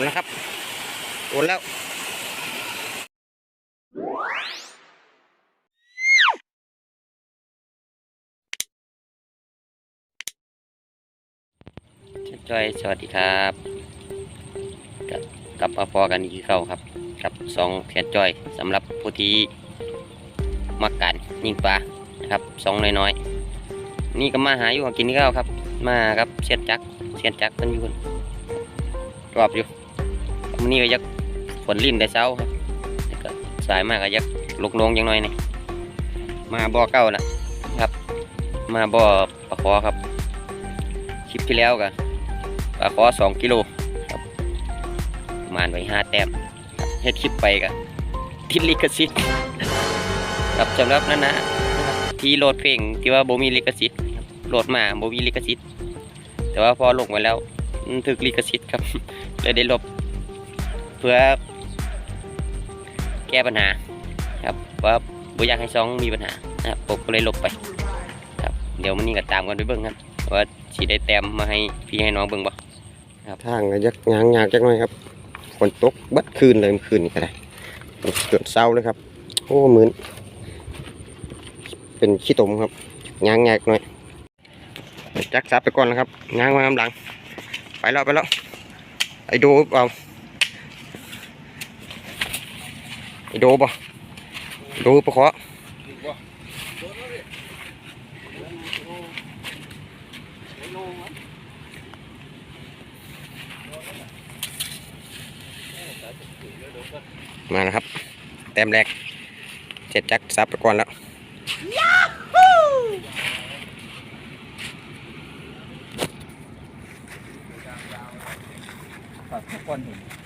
โดนแล้วครับโดนแล้วจอยสวัสดีครับกับกลับมาพอกันอีกเข้าครับ กับสองแขนจอยสำหรับผู้ที่มักกันยิงปลานะครับสองน้อยๆนี่ก็มาหาอยู่กินที่เข้าครับ มาครับเสียนจักเสียนจักรมันอยู่นรอบอยู่ มันนี่ก็ยักฝนลิ่นแต่เช้าครับก็สายมากก็ยักลุกลงยังน้อยนี่มาบ่อเก้านะครับ มาบ่อปลาคอครับคลิปที่แล้วกันปลาคอสองกิโลครับมาไว้ห้าแต้มเฮ็ดคลิปไปกันทิลิขสิทธิ์ครับสำหรับนั้นนะที่โหลดเพลงที่ว่าโบมีลิขสิทธิ์ครับโหลดมาโบมีลิขสิทธิ์แต่ว่าพอลงไว้แล้วถึกลิขสิทธิ์ครับเลยได้ลบ เพื่อ แก้ปัญหาครับว่าบ่อยากให้ซองมีปัญหานะครับผมก็เลยลบไป ครับ เดี๋ยวมันนี่ก็ตามกันไปเบิ่งครับว่าสีได้แต้มมาให้พี่ให้น้องเบิ่งบ่ครับทางยักยางยากจักหน่อยครับฝนตกบัดคืนเลยคืนนี่ก็ได้เกิดเศร้าเลยครับ โอ้เหมือนเป็นขี้ตมครับยางยากหน่อยจักซับไปก่อนนะครับยางมากำลัง ไปแล้วไปแล้วไอโดเอา ไอโดบ่โดปะขอมาแล้วครับ แต้มแรกเจ็ดจักซับไปก่อนแล้วก้อนหิน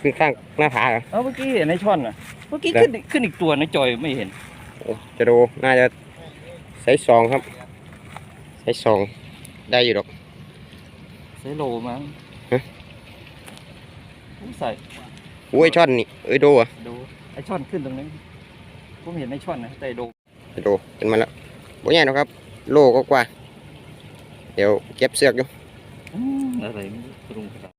ขึ้นข้างหน้าผาเหรอ เอ้าเมื่อกี้เห็นในช่อนอะ เมื่อกี้ได้ขึ้นอีกขึ้นอีกตัวในจอยไม่เห็นโอ้จะดูน่าจะไซส์สองครับไซส์สองได้อยู่ดอก ใส่โลมั้งฮะ ผมใส่อุ้ยช่อนนี่เอ้ยโดอะดูไอช่อนขึ้นตรงนี้ผมเห็นในช่อนนะแต่โดโดเป็นมาแล้วบ่ใหญ่หรอกครับ โลก็กว่า เดี๋ยวเก็บเสือกอยู่ อืมอะไรไม่รู้ตรงกระดาษ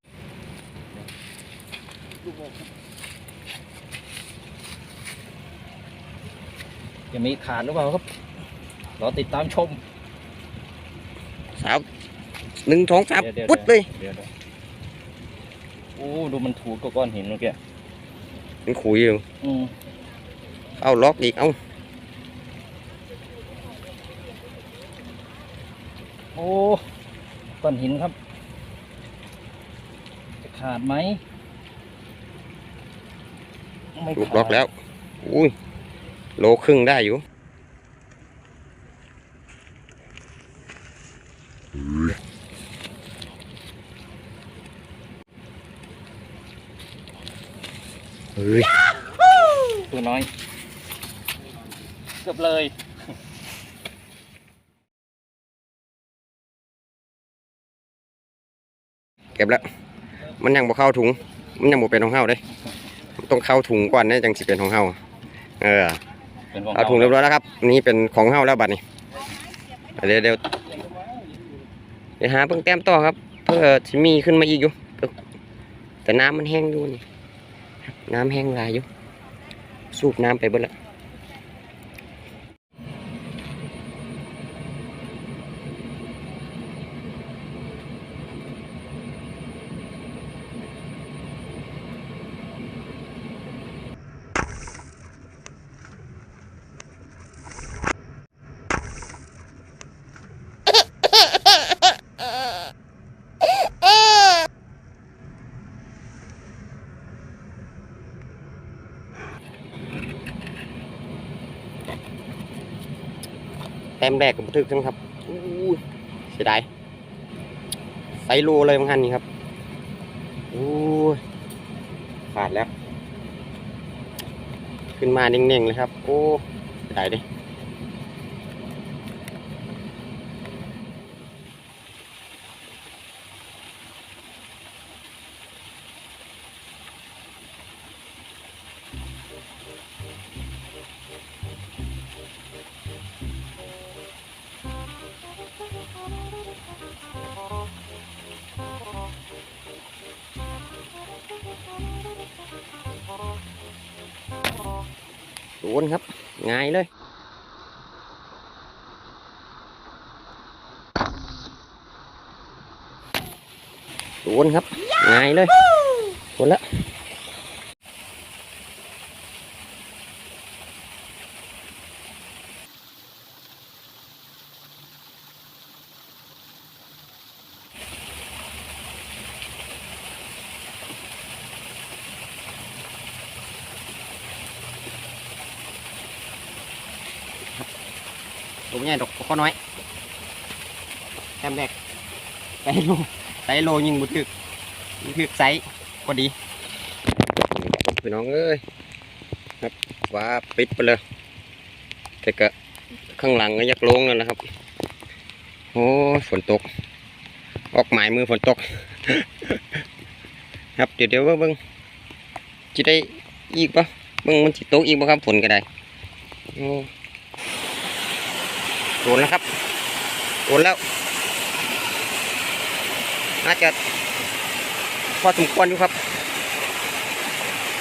จะมีขาดหรือเปล่าครับรอติดตามชมสาวหนึ่งสองสามเดี๋ยวเดี๋ยวปุ๊ดเลยเดี๋ยวเดี๋ยวโอ้ดูมันถูกกับก้อนหินเมื่อกี้มันขุยอยู่อืมเอาล็อกอีกเอาโอ้ก้อนหินครับ จะขาดไหม ไม่ลูกขาดล็อกแล้ว อุ้ย โลครึ่งได้อยู่ เฮ้ย ตัวน้อย เกือบเลยเก็บแล้ว มันยังบ่เข้าถุง มันยังบ่เป็นของเฮาเด้มัน ต้องเข้าถุงก่อนเนี่ยจังสิเป็นของเฮาเออเป็นของเอาถุงเรียบร้อยแล้วครับ นี่เป็นของเฮาแล้วบัดนี้เดี๋ยวเดี๋ยวเดี๋ยวหาเพิ่งแต้มต่อครับ เพื่อสิมีขึ้นมาอีกอยู่ แต่น้ำมันแห้งอยู่นี่น้ำแห้งหลายอยู่ สูบน้ำไปเบิดแล้ว ต้มแรกกับทึกทั้งครับเสียดายไซรูเลยบางหันนี่ครับอู้ขาดแล้ว ขึ้นมาเน่งๆเลยครับ โอ้เสียดาย เดิศูนย์ครับง่ายเลยศูนย์ครับง่ายเลยศูนย์ละ ตัวใหญ่ดอกข้อน้อยแต้มแรกไซโลไซโลยิงบุถึกบุถึกไซส์พอดีพี่น้องเอ้ยครับว่าปิดไปเลยแต่ก็ข้างหลังก็ยักลงแล้วนะครับ โอ้ฝนตก ออกหมายมือฝนตก ครับเดี๋ยวเดี๋ยวเบิ่งจะได้อีกปะเบิ่งมันสิตกอีกปะครับฝนก็ได้โอ้ โดนแล้วครับโดนแล้ว น่าจะพอสมควรอยู่ครับ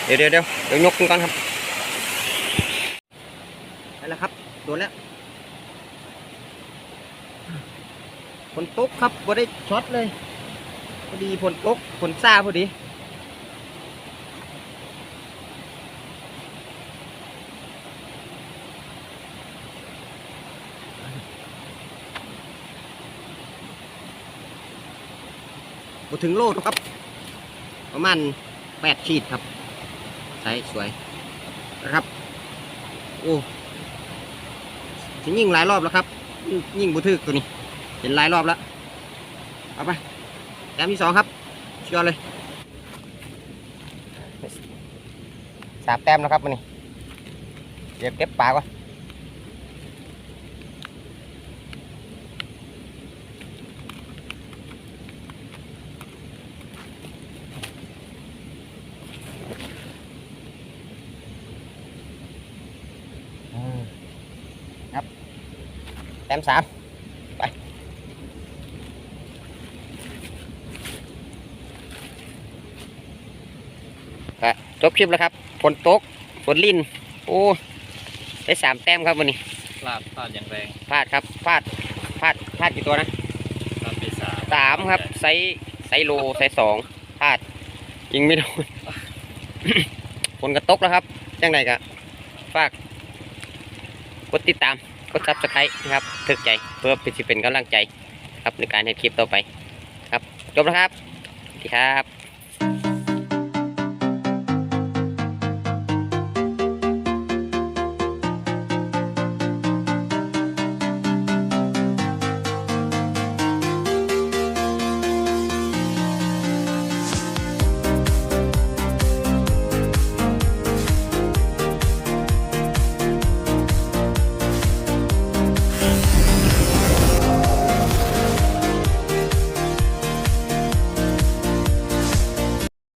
เดี๋ยวเดี๋ยวเดี๋ยวเดี๋ยวยกขึ้นก่อนครับได้แหล้วครับโดนแล้วฝนตกครับบ่ได้ช็อตเลยพอดีฝนตกฝนซาพอดี บ่ถึงโลดครับ ประมาณแปดขีดครับใสสวยนะครับ โอ้สิยิงหลายรอบแล้วครับ ยิงบุทึกตัวนี้ เห็นหลายรอบแล้ว เอาไปแต้มที่สองครับเชื่อเลยสามแต้มแล้วครับมันนี่เดี๋ยวเก็บปลาก่อน แต้มสามไปก็จบคลิปแล้วครับ ฝนตก ฝนลิ่น โอ้ ได้สามแต้มครับวันนี้พลาดพลาดอย่างแรงพลาดครับพลาดพลาดพลาดกี่ตัวนะพลาดไปสามสามครับ ไซส์ไซส์โล ไซส์สองพลาด ยิงไม่โดน ฝนกระตกแล้วครับ จังไดกะฝาก กดติดตามก ดซับสไครต์นะครับถึกใจเพื่อเป็นสิเป็นกำลังใจครับในการให้คลิปต่อไป ครับจบแล้วครับสวัสดีครับ